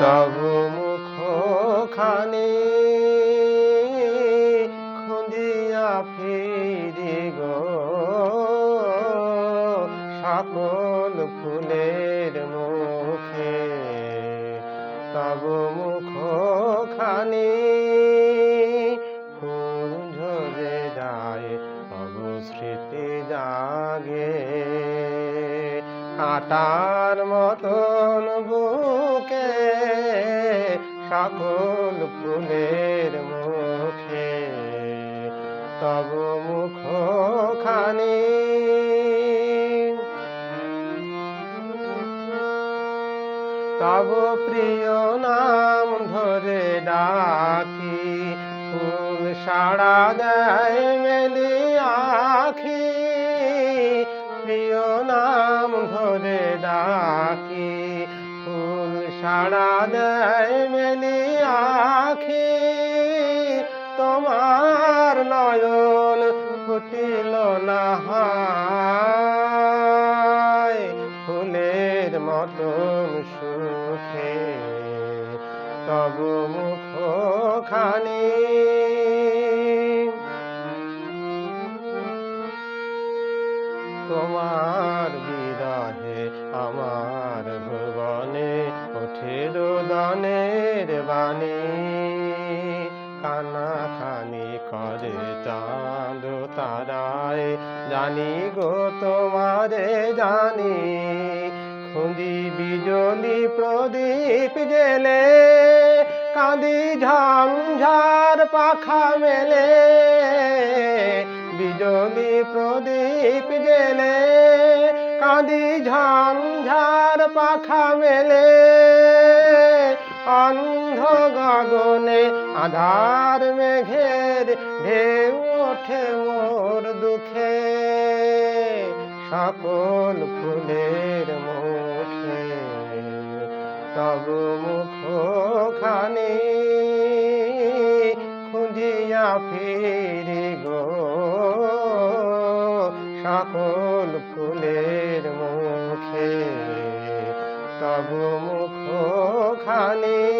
তব মুখ খানি খুঁজিয়া ফিরি গো সকল ফুলের মুখে তব মুখ খানি ঝরে যায়, তব স্মৃতি জাগে। কাটার মতন বুকে সকল ফুলের মুখে, তব মুখ খানি তব প্রিয় নাম ধরে ডাকি, ফুল সাড়া দেয় মেলি আখি। প্রিয় নাম ধরে ডাকি সাড়া দেয় মেলি আখি, তোমার নয়ন ফুটিল না ফুলের মতন সুখে। তব মুখ খানি তোমার বিরহে আমার ওঠে রোদনের বাণী। কানা খানি করে চাঁদ তারায়। জানি গো তোমারে জানি, খুঁজি বিজলি প্রদীপ জেলে। কাঁদি ঝামঝার পাখা মেলে, বিজলি প্রদীপ জেলে। কাঁদি ঝামঝার পাখা মেলে। অন্ধ গগনে আধার মেঘের ঢেউ ওঠে মোর দুঃখে। সকল ফুলের মুখে তব মুখ খানি খুঁজিয়া ফিরি গো সকল ফুলের খানে